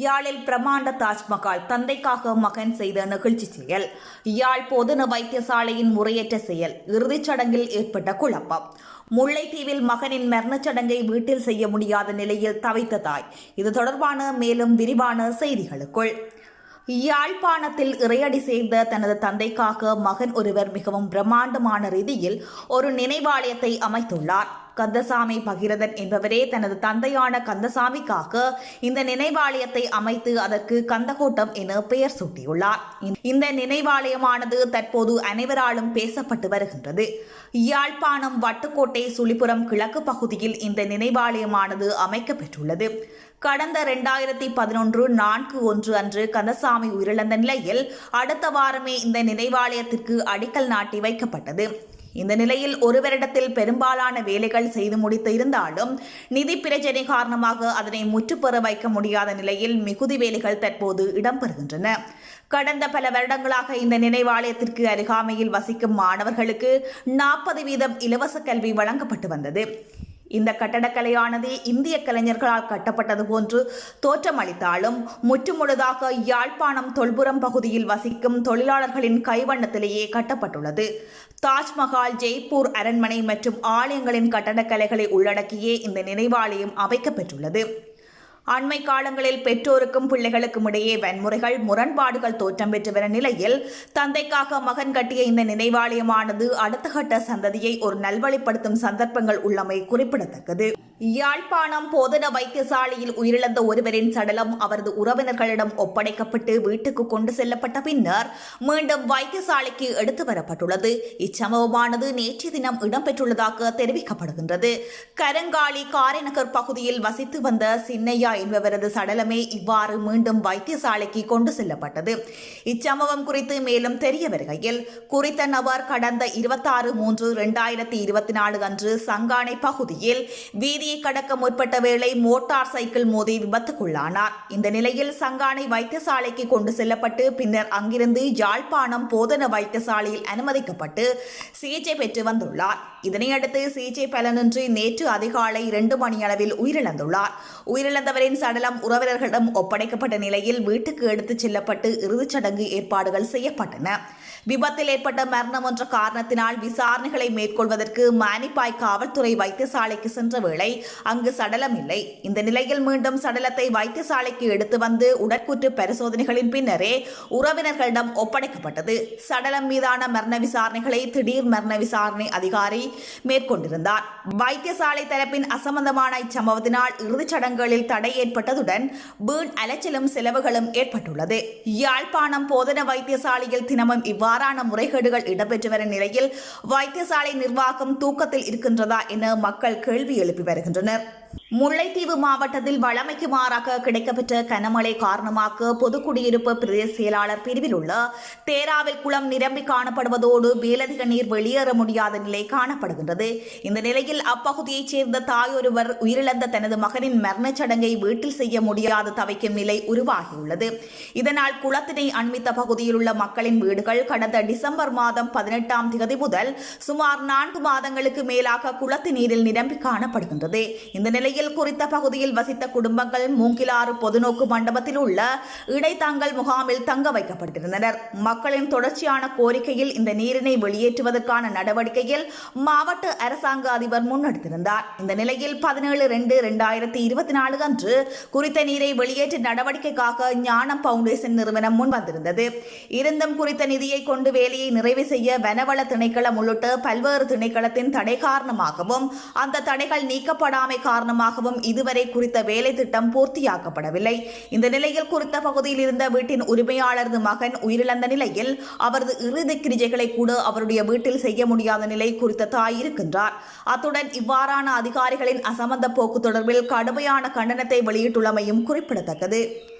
யாழில் பிரமாண்ட தாஜ்மஹால் தந்தைக்காக மகன் செய்த நெகிழ்ச்சி செயல். யாழ் பொதுன வைத்தியசாலையின் முறையற்ற செயல். இறுதிச் சடங்கில் ஏற்பட்ட குழப்பம். முல்லைத்தீவில் மகனின் மரணச்சடங்கை வீட்டில் செய்ய முடியாத நிலையில் தவித்த தாய். இது தொடர்பான மேலும் விரிவான செய்திகளுக்குள். யாழ்ப்பாணத்தில் இறையடி சேர்ந்த தனது தந்தைக்காக மகன் ஒருவர் மிகவும் பிரம்மாண்டமான ரீதியில் ஒரு நினைவாலயத்தை அமைத்துள்ளார். கந்தசாமி பகிரதன் என்பவரே தனது தந்தையான கந்தசாமிக்காக இந்த நினைவாலயத்தை அமைத்து அதற்கு கந்தகோட்டம் என பெயர் சூட்டியுள்ளார். இந்த நினைவாலயமானது தற்போது அனைவராலும் பேசப்பட்டு வருகின்றது. யாழ்ப்பாணம் வட்டுக்கோட்டை சுழிபுரம் கிழக்கு பகுதியில் இந்த நினைவாலயமானது அமைக்கப்பெற்றுள்ளது. கடந்த இரண்டாயிரத்தி பதினொன்று நான்கு ஒன்று அன்று கந்தசாமி உயிரிழந்த நிலையில் அடுத்த வாரமே இந்த நினைவாலயத்திற்கு அடிக்கல் நாட்டி வைக்கப்பட்டது. இந்த நிலையில் ஒரு வருடத்தில் பெரும்பாலான வேலைகள் செய்து முடித்து இருந்தாலும் நிதி பிரச்சனை காரணமாக அதனை முற்றுப்பெற வைக்க முடியாத நிலையில் மிகுதி வேலைகள் தற்போது இடம்பெறுகின்றன. கடந்த பல வருடங்களாக இந்த நினைவாலயத்திற்கு அருகாமையில் வசிக்கும் மாணவர்களுக்கு நாற்பது வீதம் இலவச கல்வி வழங்கப்பட்டு வந்தது. இந்த கட்டடக்கலையானது இந்திய கலைஞர்களால் கட்டப்பட்டது போன்று தோற்றமளித்தாலும் முற்றுமுழுதாக யாழ்ப்பாணம் தொல்புரம் பகுதியில் வசிக்கும் தொழிலாளர்களின் கைவண்ணத்திலேயே கட்டப்பட்டுள்ளது. தாஜ்மஹால் ஜெய்ப்பூர் அரண்மனை மற்றும் ஆலயங்களின் கட்டடக்கலைகளை உள்ளடக்கியே இந்த நினைவாலயம் அமைக்கப்பெற்றுள்ளது. அண்மை காலங்களில் பெற்றோருக்கும் பிள்ளைகளுக்கும் இடையே வன்முறைகள் முரண்பாடுகள் தோற்றம் பெற்று வரும் நிலையில் தந்தைக்காக மகன் கட்டிய இந்த நினைவாலயமானது அடுத்த கட்ட சந்ததியை ஒரு நல்வழிப்படுத்தும் சந்தர்ப்பங்கள் உள்ளமை குறிப்பிடத்தக்கது. யாழ்ப்பாணம் போதன வைத்தியசாலையில் உயிரிழந்த ஒருவரின் சடலம் அவரது உறவினர்களிடம் ஒப்படைக்கப்பட்டு வீட்டுக்கு கொண்டு செல்லப்பட்ட பின்னர் மீண்டும் வைத்தியசாலைக்கு எடுத்து வரப்பட்டுள்ளது. இச்சம்பவமானது நேற்று தினம் இடம்பெற்றுள்ளதாக தெரிவிக்கப்படுகின்றது. கரங்காலி காரைநகர் பகுதியில் வசித்து வந்த சின்னையா என்பவரது சடலமே இவ்வாறு மீண்டும் வைத்தியசாலைக்கு கொண்டு செல்லப்பட்டது. இச்சம்பவம் குறித்து மேலும் தெரிய வருகையில் குறித்த நபர் கடந்த இருபத்தாறு மூன்று இரண்டாயிரத்தி இருபத்தி நாலு அன்று சங்கானை பகுதியில் வீதியை கடக்க முற்பட்ட வேளை மோட்டார் சைக்கிள் மோதி விபத்துக்குள்ளானார். இந்த நிலையில் சங்கானை வைத்தியசாலைக்கு கொண்டு செல்லப்பட்டு பின்னர் அங்கிருந்து யாழ்ப்பாணம் போதன வைத்தியசாலையில் அனுமதிக்கப்பட்டு சிகிச்சை பெற்று வந்துள்ளார். இதனையடுத்து சிகிச்சை பலனின்றி நேற்று அதிகாலை இரண்டு மணியளவில் உயிரிழந்துள்ளார். உயிரிழந்தவரின் சடலம் உறவினர்களிடம் ஒப்படைக்கப்பட்ட நிலையில் வீட்டுக்கு எடுத்துச் செல்லப்பட்டு இறுதிச் சடங்கு ஏற்பாடுகள் செய்யப்பட்டன. விபத்தில் ஏற்பட்ட மரணம் என்ற காரணத்தினால் விசாரணைகளை மேற்கொள்வதற்கு மானிப்பாய் காவல்துறை வைத்தியசாலைக்கு சென்ற வேளை அங்கு சடலம் இல்லை இந்த நிலையில் மீண்டும் சடலத்தை வைத்தியசாலைக்கு எடுத்து வந்து உடற்கூற்று பரிசோதனைகளின் பின்னரே உறவினர்களிடம் ஒப்படைக்கப்பட்டது. சடலம் மீதான மரண விசாரணைகளை திடீர் மரண விசாரணை அதிகாரி மேற்கொண்டிருந்தார். வைத்தியசாலை தரப்பின் அசம்பந்தமான இச்சம்பவத்தினால் இறுதிச் சடங்குகளில் தடை ஏற்பட்டதுடன் வீண் அலைச்சலும் செலவுகளும் ஏற்பட்டுள்ளது. யாழ்ப்பாணம் போதன வைத்தியசாலையில் தினமும் இவ்வாறான முறைகேடுகள் இடம்பெற்று வரும் நிலையில் வைத்தியசாலை நிர்வாகம் தூக்கத்தில் இருக்கின்றதா என மக்கள் கேள்வி எழுப்பி வருகின்றனர். internet. முல்லைத்தீவு மாவட்டத்தில் வழமைக்கு மாறாக கிடைக்கப்பெற்ற கனமழை காரணமாக பொதுக்குடியிருப்பு பிரதேச செயலாளர் பிரிவில் உள்ள தேராவில் குளம் நிரம்பி காணப்படுவதோடு மேலதிக நீர் வெளியேற முடியாத நிலை காணப்படுகின்றது. இந்த நிலையில் அப்பகுதியைச் சேர்ந்த தாயொருவர் உயிரிழந்த தனது மகனின் மரணச் சடங்கை வீட்டில் செய்ய முடியாது தவிக்கும் நிலை உருவாகியுள்ளது. இதனால் குளத்தினை அண்மித்த பகுதியில் உள்ள மக்களின் வீடுகள் கடந்த டிசம்பர் மாதம் பதினெட்டாம் தேதி முதல் சுமார் நான்கு மாதங்களுக்கு மேலாக குளத்து நீரில் நிரம்பி காணப்படுகின்றது. இந்த நிலையில் குறித்த பகுதியில் வசித்த குடும்பங்கள் மூங்கிலாறு பொதுநோக்கு மண்டபத்தில் உள்ள இடைத்தாங்கல் முகாமில் தங்க வைக்கப்பட்டிருந்தனர். மக்களின் தொடர்ச்சியான கோரிக்கையில் இந்த நீரினை வெளியேற்றுவதற்கான நடவடிக்கையில் மாவட்ட அரசாங்க அதிபர் முன்னெடுத்திருந்தார். இந்த நிலையில் பதினேழு ரெண்டு இரண்டாயிரத்தி இருபத்தி நாலு அன்று குறித்த நீரை வெளியேற்ற நடவடிக்கைக்காக ஞானம் பவுண்டேஷன் நிறுவனம் முன்வந்திருந்தது. இருந்தும் குறித்த நிதியை கொண்டு வேலையை நிறைவு செய்ய வனவள திணைக்களம் உள்ளிட்ட பல்வேறு திணைக்களத்தின் தடை காரணமாகவும் அந்த தடைகள் நீக்கப்படாமை காரணமாக காரணமாகவும் இதுவரை குறித்த வேலை திட்டம் பூர்த்தியாக்கப்படவில்லை. இந்த நிலையில் குறித்த பகுதியில் இருந்த வீட்டின் உரிமையாளரது மகன் உயிரிழந்த நிலையில் அவரது இறுதி கிரிஜைகளை கூட அவருடைய வீட்டில் செய்ய முடியாத நிலை குறித்த தாய் இருக்கின்றார். அத்துடன் இவ்வாறான அதிகாரிகளின் அசமந்த போக்கு தொடர்பில் கடுமையான கண்டனத்தை வெளியிட்டுள்ளமையும் குறிப்பிடத்தக்கது.